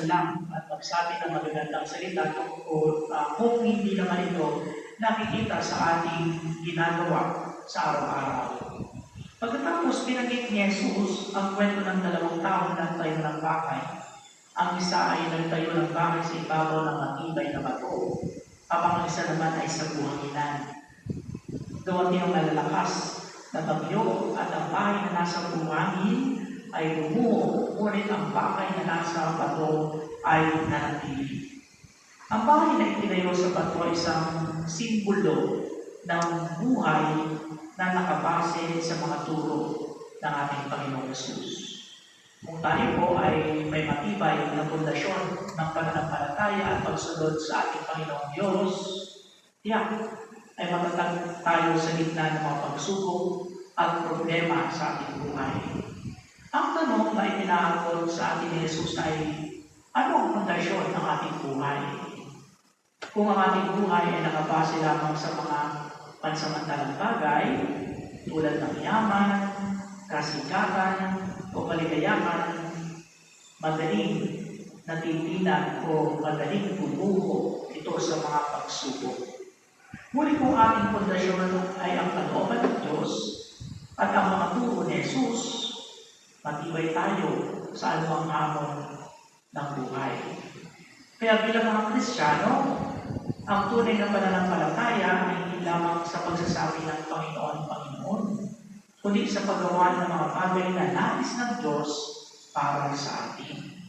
magdasal lang at magsabi ng magagandang salita tungkol uh, kung hindi naman ito nakikita sa ating ginagawa sa araw-araw. Pagkatapos pinagit ni Jesus ang kwento ng dalawang tao na nagtayo ng bahay. Ang isa ay nagtayo ng bahay sa ibabaw ng matibay na bato, habang ang isa naman ay sa buhanginan. Dumating ang malalakas na bagyo at ang bahay na nasa buhangin ay bumuo, ngunit ang bahay na nasa bato ay nanatili. Ang bahay na itinayo sa bato ay isang simbolo ng buhay na nakabase sa mga turo ng ating Panginoong Yesus. Kung tayo po ay may matibay na pundasyon ng pananampalataya at pagsunod sa ating Panginoong Diyos, tiyak ay matatag tayo sa gitna ng mga pagsubok at problema sa ating buhay. Ang tanong na itinaangkol sa ating ni ay, ano ang pundasyon ng ating buhay? Kung ang ating buhay ay nakabase lamang sa mga pansamantalang bagay, tulad ng yaman, kasikatan, o kaligayahan, madaling natitinan o madaling bumuho ito sa mga pagsubok. Ngunit kung ating pundasyon ay ang kalooban ng Diyos at ang mga turo ni Jesus, matibay tayo sa anumang hamon ng buhay. Kaya bilang mga Kristiyano, ang tunay na pananampalataya ay hindi lamang sa pagsasabi ng Panginoon, Panginoon, kundi sa paggawa ng mga bagay na nais ng Diyos para sa atin.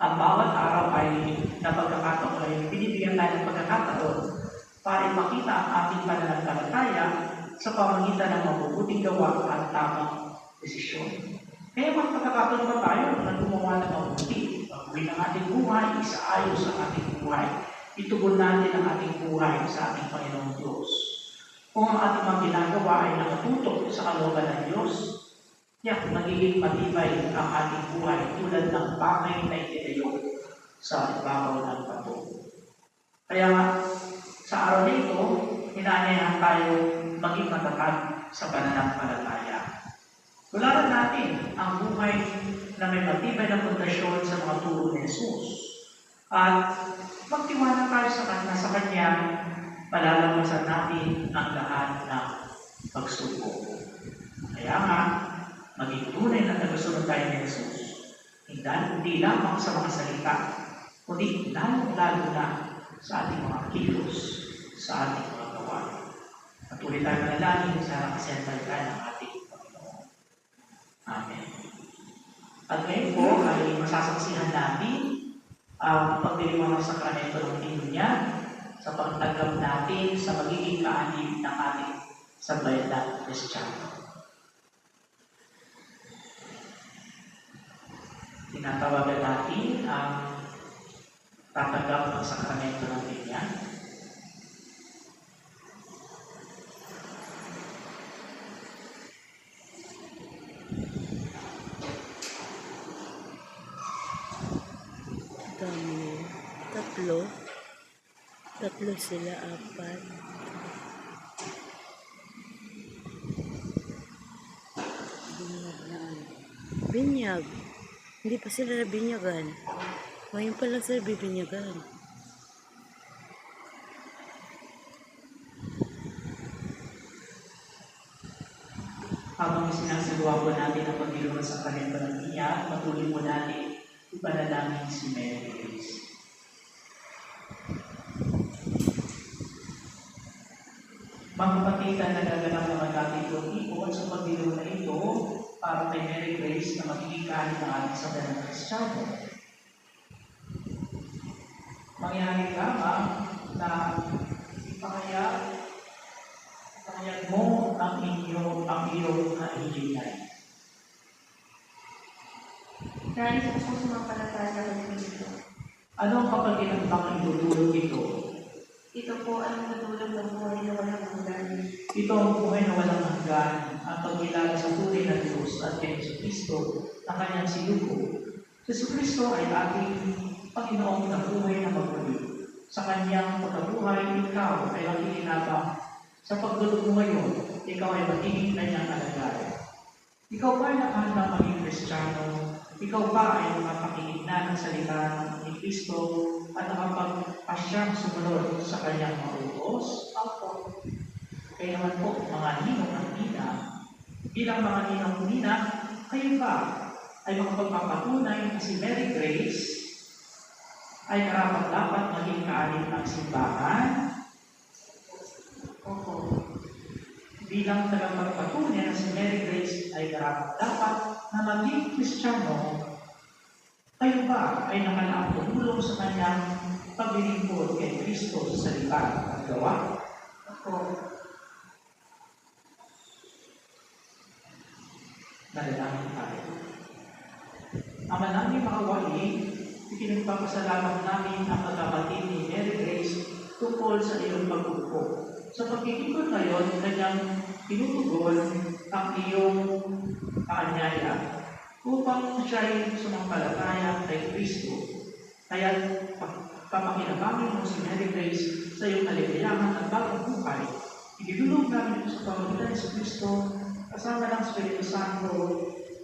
Ang bawat araw ay napagkakataon ay binibigyan tayo ng pagkakataon para ipakita ang ating pananampalataya sa pamagitan ng mabubuting gawa at tamang desisyon. Kaya mas pagkakataon pa tayo na gumawa ng mabuti. Pag-uwi ng ating buhay, isaayos ang ating buhay. Itugon natin ang ating buhay sa ating Panginoong Diyos. Kung ang ating mga ginagawa ay nakatutok sa kalooban ng Diyos, tiyak magiging matibay ang ating buhay tulad ng bakay na itinayo sa ibabaw ng bato. Kaya nga, sa araw na ito, inaanyayahan tayo maging matatag sa pananampalataya. Tularan natin ang buhay na may matibay na pundasyon sa mga turo ni Jesus. At magtiwala tayo sa Kanya, sa Kanya, palalamasan natin ang lahat ng pagsubok. Kaya nga, maging tunay na tagasunod tayo ni Jesus. Hindi, lamang sa mga salita, kundi lalo-lalo na sa ating mga kilos, sa ating mga gawa. Patuloy tayo manalangin sa kasentalitan ng ating. Amen. At ngayon po ay masasaksihan natin ang pagdiriwang ng sakramento ng niya sa pagtanggap natin sa magiging kaanib ng ating sambayanan Kristiyano. Tinatawagan natin ang tatanggap ng sakramento ng Binyan. Dami. Tatlo. Tatlo sila, apat. Binyag na ano. Binyag. Hindi pa sila nabinyagan. Ngayon pa lang sila bibinyagan. Habang sinasagawa po natin ang pagdiriwang sa sakramento ng Binyan, patuloy mo natin ipanalangin si Mary Grace. Mga kapatid na nagaganap naman natin itong ipon sa pagdiriwang na ito para kay Mary Grace na magiging kanin ng ating sabayan ng Kristiyano. Mangyari lamang na ipakaya ipakayag mo ang inyong ang iyong kahilingan. Sa kung sumampalataya ng Kristo, Ano ang kapaginambang itutulog ito? ito po ang natulog ng buhay na walang hanggan. Ito ang buhay na walang hanggan, ang pagkilala sa tunay na Diyos at kay Kristo na kanyang sinugo. Si Kristo ay ating Panginoong na buhay na maguli. Sa kanyang pagkabuhay, ikaw ay makikinabang. Sa pagdulog mo ngayon, ikaw ay magiging kanyang alagay. Ikaw ba ay nakahanda maging Kristiyano Ikaw ba ay mapakinig na ng salita ni Kristo at nakapagpasyang sumunod sa kanyang mautos? Opo. Kaya naman po, mga ninong at nina, bilang mga ninong nina, kayo ba ay makapagpapatunay na si Mary Grace ay karapat dapat maging kaanin ng simbahan Opo. bilang tagapagpatunay na si Mary Grace ay karapat dapat na maging Kristiyano, kayo ba ay nakalaang tumulong sa kanyang paglilingkod kay Kristo sa salita at gawa? Opo. Nalalangin tayo. Ama namin makawali, ipinagpapasalamat namin ang pagkabatid ni Mary Grace tungkol sa iyong pagbuko. Sa pagkikipag ngayon, kanyang tinutugon ang iyong kaanyaya upang siya'y sumampalataya kay Kristo. Kaya papakinabangan mo si Mary Grace sa iyong kaligayahan at bagong buhay. Idinulong namin ito sa pamagitan ni Kristo kasama ng Espiritu Santo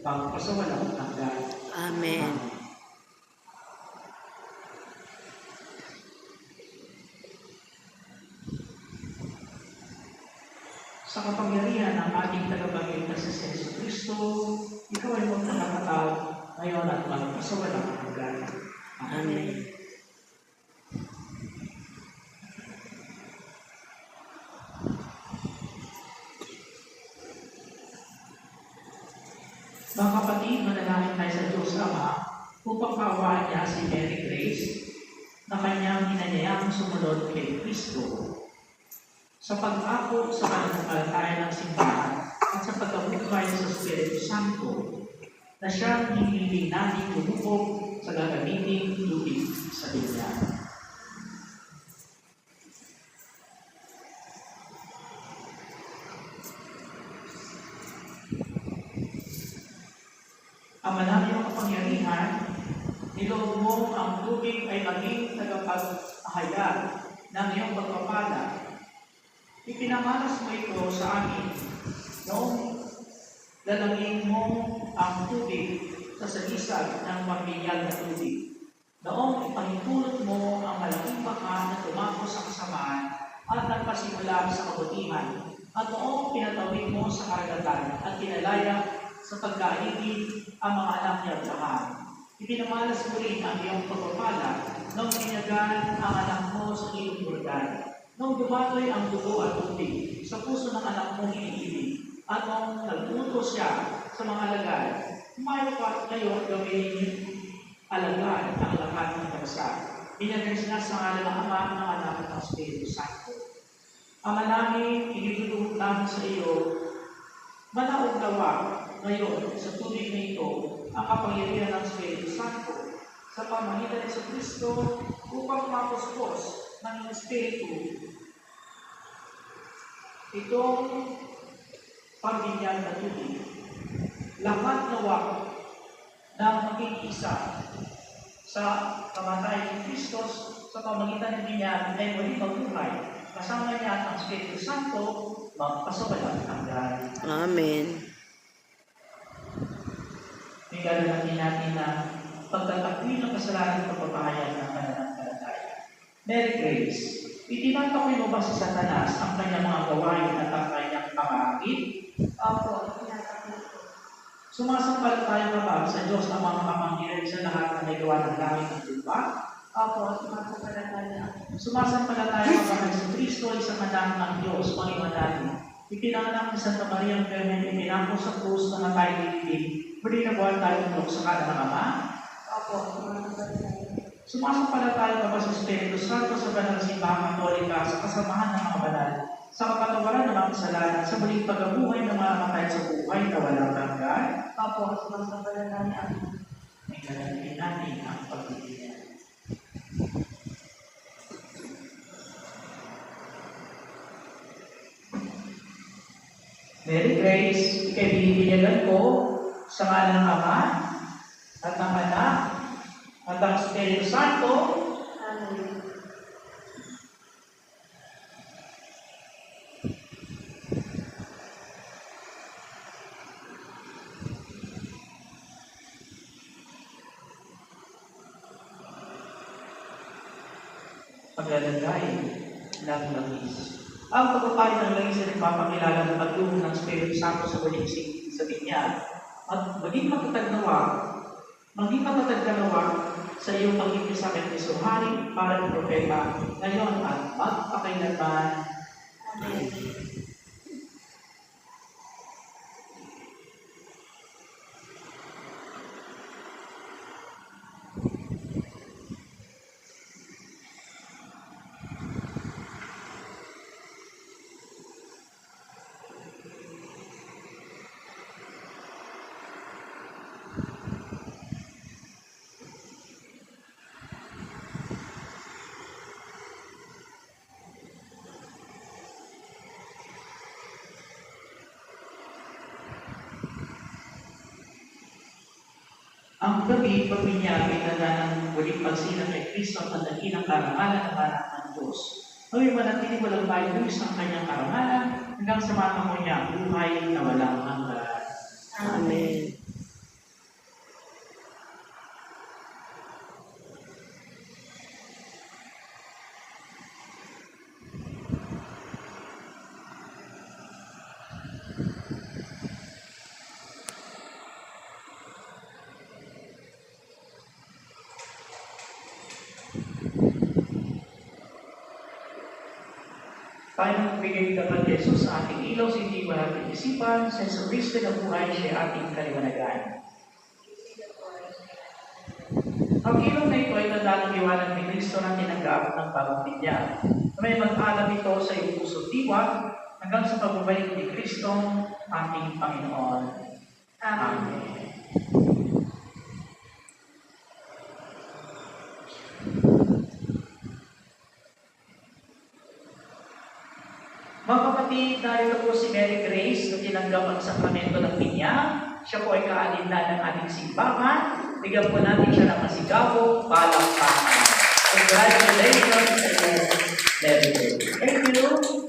bago pa sa walang hanggan. Amen. Sa kapangyarihan ng ating tagapagligtas sa Yesu Kristo, ikaw ay magpapataw ngayon at magpa sa walang hanggan. Amen. Mga kapatid, manalangin tayo sa Diyos Ama upang kaawaan niya si Mary Grace na kanyang inanyayang sumunod kay Kristo sa pag-ako sa pananampalataya ng simbahan at sa pagkabuhay sa Espiritu Santo na siyang hinihiling natin lumubog sa gagamiting tubig sa dunya. Ang manami ang kapangyarihan, niloob mo ang tubig ay maging tagapag-ahayag ng iyong pagpapala. Ipinamalas mo ito sa amin noong lalangin mo ang tubig sa salisag ng pambilyag na tubig. Noong ipahintulot mo ang malaking baka na tumako sa kasamaan at nagpasimula sa kabutihan. At noong pinatawid mo sa karagatan at kinalaya sa pagkaibig ang mga anak ni Abraham. Ipinamalas mo rin ang iyong pagpapala nung binyagan ang anak mo sa ilong Jordan. Nung dumatoy ang dugo at tubig sa puso ng anak mong iniibig, at nung nagtuto siya sa mga alagad, kumayo pa kayo gawin alagad ang lahat ng bansa. Binyagan siya sa ngalan ng Ama ng Anak at ng Espiritu Santo. Ama namin, inilulungkot namin sa iyo, manaog nawa ngayon sa tubig na ito ang kapangyarihan ng Espiritu Santo sa pamagitan sa Kristo upang mapuspos ng Espiritu itong pambinyag na tubig. Lahat nawa ng maging isa sa kamatayan ni Kristo sa pamagitan ng binyag ay muli mabuhay. Kasama niya ang Espiritu Santo magpasawalang hanggan. Amen. Gagawin natin na pagtatakwil ng kasalanan ng pagpapahayag ng pananampalataya. Mary Grace, itinatakwil mo ba sa Satanas ang kanyang mga gawain at ang kanyang pangakit? Opo. Tinatakot po. Sumasampalataya ka ba sa Diyos na mga kapangyarihan sa lahat na may gawa ng langit at lupa? Opo. Sumasampalataya. Sumasampalataya ka ba sa Kristo ay sa anak ng Diyos, Panginoon natin? Ipinanganak ni Santa Maria ang Carmen, ipinako sa krus na natay lilig. Muli na buwan tayong tulog sa kanan ng Ama? Opo. Sumasampalataya. Sumasampalataya ka ba sa Espiritu Santo sa banal na simbahan katolika sa kasamahan ng mga banal, sa kapatawaran ng mga kasalanan, sa muling pagkabuhay ng mga namatay sa buhay na walang hanggan? Opo. Sumasampalataya ako. May galantin natin ang pagbibigyan. Mary Grace, ikay binibigyan ko sa ngalan ng Ama at ng Anak at ang Espiritu Santo, Amen. paglalagay ng langis. Ang pagpapay ng langis ay nagpapakilala ng pagtulong ng Espiritu Santo sa huling sabihin niya at maging makitagnawa maging matatag ka nawa sa iyong pagkikisa kay Kristo Hari para ng propeta ngayon at magpakailanman. Amen. Ang gabi, pagbinyag ay tanda ng huling pagsilang kay Kristo ang dakilang karangalan ng anak ng Diyos. Naway manatili walang bayo ng kanyang karangalan hanggang sa ang buhay na walang hanggan. Amen. Tayo nagbigay ka kay Jesus sa ating ilaw, sa hindi ating isipan, sa Yesu Cristo na buhay siya ating kaliwanagan. Ang ilaw na ito ay tanda ng ni Kristo na tinanggap ng bagong niya. May mag-alam ito sa iyong puso diwa hanggang sa pagbabalik ni Kristo ating Panginoon. Amen. Amen. Mga kapatid, narito po si Mary Grace na tinanggap ang sakramento ng pinya. Siya po ay kaalinlan ng ating simbahan. Bigyan po natin siya ng masigabong palakpakan. Congratulations, Mary Grace. Thank you.